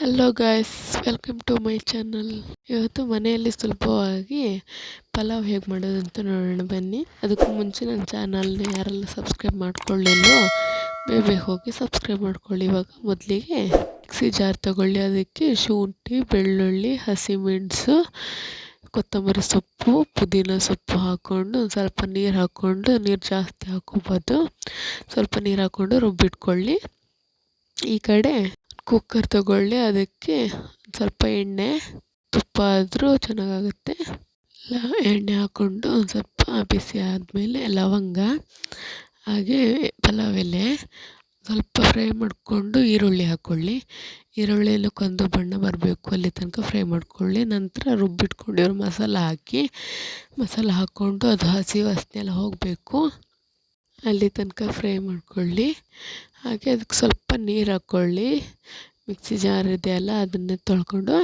Hello guys welcome to my channel ಇವತ್ತು ಮನೆಯಲ್ಲಿ ಸುಲಭವಾಗಿ ಪಲಾವ್ ಹೇಗೆ ಮಾಡೋದು ಅಂತ ನೋಡೋಣ ಬನ್ನಿ. ಅದಕ್ಕೂ ಮುಂಚೆ ನನ್ನ ಚಾನಲ್ನ ಯಾರೆಲ್ಲ ಸಬ್ಸ್ಕ್ರೈಬ್ ಮಾಡ್ಕೊಳ್ಳಿಲ್ವೋ, ಬೇಗ ಹೋಗಿ ಸಬ್ಸ್ಕ್ರೈಬ್ ಮಾಡ್ಕೊಳ್ಳಿ. ಇವಾಗ ಮೊದಲಿಗೆ ಮಿಕ್ಸಿ ಜಾರ್ ತಗೊಳ್ಳಿ. ಅದಕ್ಕೆ ಶುಂಠಿ, ಬೆಳ್ಳುಳ್ಳಿ, ಹಸಿಮೆಣಸು, ಕೊತ್ತಂಬರಿ ಸೊಪ್ಪು, ಪುದೀನ ಸೊಪ್ಪು ಹಾಕ್ಕೊಂಡು ಸ್ವಲ್ಪ ನೀರು ಹಾಕ್ಕೊಂಡು, ನೀರು ಜಾಸ್ತಿ ಹಾಕೋಬೋದು ಸ್ವಲ್ಪ ನೀರು ಹಾಕ್ಕೊಂಡು ರುಬ್ಬಿಟ್ಕೊಳ್ಳಿ. ಈ ಕಡೆ ಕುಕ್ಕರ್ ತಗೊಳ್ಳಿ, ಅದಕ್ಕೆ ಸ್ವಲ್ಪ ಎಣ್ಣೆ, ತುಪ್ಪ ಆದರೂ ಚೆನ್ನಾಗಾಗುತ್ತೆ. ಲ, ಎಣ್ಣೆ ಹಾಕ್ಕೊಂಡು ಒಂದು ಸ್ವಲ್ಪ ಬಿಸಿ ಆದಮೇಲೆ ಲವಂಗ, ಹಾಗೆ ಪಲಾವ್ ಎಲೆ, ಸ್ವಲ್ಪ ಫ್ರೈ ಮಾಡಿಕೊಂಡು ಈರುಳ್ಳಿ ಹಾಕ್ಕೊಳ್ಳಿ ಈರುಳ್ಳಿಯಲ್ಲಿ ಕಂದು ಬಣ್ಣ ಬರಬೇಕು, ಅಲ್ಲಿ ತನಕ ಫ್ರೈ ಮಾಡ್ಕೊಳ್ಳಿ. ನಂತರ ರುಬ್ಬಿಟ್ಕೊಂಡಿರೋ ಮಸಾಲ ಹಾಕಿ, ಮಸಾಲ ಹಾಕ್ಕೊಂಡು ಅದು ಹಸಿ ವಾಸನೆ ಎಲ್ಲ ಹೋಗಬೇಕು. ಅಲ್ಲಿ ತನಕ ಫ್ರೈ ಮಾಡ್ಕೊಳ್ಳಿ. ಹಾಗೆ ಅದಕ್ಕೆ ಸ್ವಲ್ಪ ನೀರು ಹಾಕ್ಕೊಳ್ಳಿ ಮಿಕ್ಸಿ ಜಾರ್ ಇದೆಯಲ್ಲ ಅದನ್ನೇ ತೊಳ್ಕೊಂಡು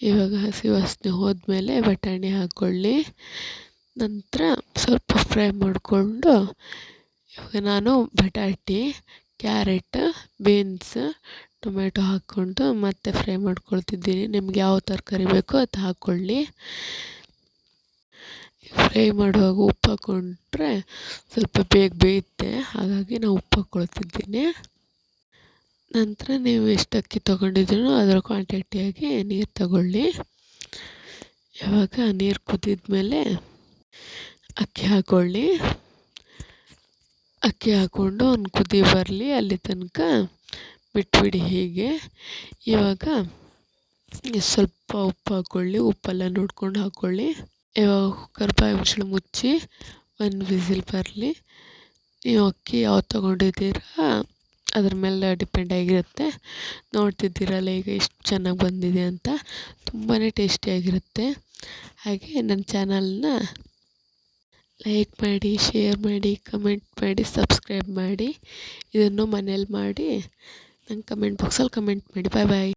ಇವಾಗ ಹಸಿ ವಾಸನೆ ಹೋದ್ಮೇಲೆ ಬಟಾಣಿ ಹಾಕ್ಕೊಳ್ಳಿ ನಂತರ ಸ್ವಲ್ಪ ಫ್ರೈ ಮಾಡಿಕೊಂಡು ಇವಾಗ ನಾನು ಬಟಾಟಿ, ಕ್ಯಾರೆಟ್, ಬೀನ್ಸ್ ಟೊಮೆಟೊ ಹಾಕ್ಕೊಂಡು ಮತ್ತೆ ಫ್ರೈ ಮಾಡ್ಕೊಳ್ತಿದ್ದೀನಿ. ನಿಮ್ಗೆ ಯಾವ ತರಕಾರಿ ಬೇಕೋ ಅದು ಹಾಕ್ಕೊಳ್ಳಿ ಫ್ರೈ ಮಾಡುವಾಗ ಉಪ್ಪು ಹಾಕ್ಕೊಂಡ್ರೆ ಸ್ವಲ್ಪ ಬೇಗ ಬೇಯುತ್ತೆ. ಹಾಗಾಗಿ ನಾನು ಉಪ್ಪು ಹಾಕ್ಕೊಳ್ತಿದ್ದೀನಿ ನಂತರ ನೀವು ಎಷ್ಟು ಅಕ್ಕಿ ತೊಗೊಂಡಿದ್ದೀರೋ ಅದರ ಕ್ವಾಂಟಿಟಿಯಾಗಿ ನೀರು ತಗೊಳ್ಳಿ. ಇವಾಗ ನೀರು ಕುದಿದ ಮೇಲೆ ಅಕ್ಕಿ ಹಾಕ್ಕೊಳ್ಳಿ ಅಕ್ಕಿ ಹಾಕ್ಕೊಂಡು ಒಂದು ಕುದಿ ಬರಲಿ, ಅಲ್ಲಿ ತನಕ ಬಿಟ್ಬಿಡಿ ಹೀಗೆ. ಇವಾಗ ಸ್ವಲ್ಪ ಉಪ್ಪು ಹಾಕ್ಕೊಳ್ಳಿ ಉಪ್ಪೆಲ್ಲ ನೋಡ್ಕೊಂಡು ಹಾಕ್ಕೊಳ್ಳಿ ಇವಾಗ ಕುಕ್ಕರ್ ಮುಚ್ಚಳ ಮುಚ್ಚಿ ಒಂದು ವಿಸಿಲ್ ಬರಲಿ. ನೀವು ಅಕ್ಕಿ ಯಾವ್ದು ತೊಗೊಂಡಿದ್ದೀರಾ, ಅದ್ರ ಮೇಲೆ ಡಿಪೆಂಡ್ ಆಗಿರುತ್ತೆ. ನೋಡ್ತಿದ್ದೀರಲ್ಲ ಈಗ ಎಷ್ಟು ಚೆನ್ನಾಗಿ ಬಂದಿದೆ ಅಂತ. ತುಂಬಾ ಟೇಸ್ಟಿಯಾಗಿರುತ್ತೆ ಹಾಗೆ ನನ್ನ ಚಾನಲ್ನ ಲೈಕ್ ಮಾಡಿ, ಶೇರ್ ಮಾಡಿ, ಕಮೆಂಟ್ ಮಾಡಿ, ಸಬ್ಸ್ಕ್ರೈಬ್ ಮಾಡಿ. ಇದನ್ನು ಮನೇಲಿ ಮಾಡಿ. ನಂಗೆ ಕಮೆಂಟ್ ಬಾಕ್ಸಲ್ಲಿ ಕಮೆಂಟ್ ಮಾಡಿ. ಬಾಯ್ ಬಾಯ್.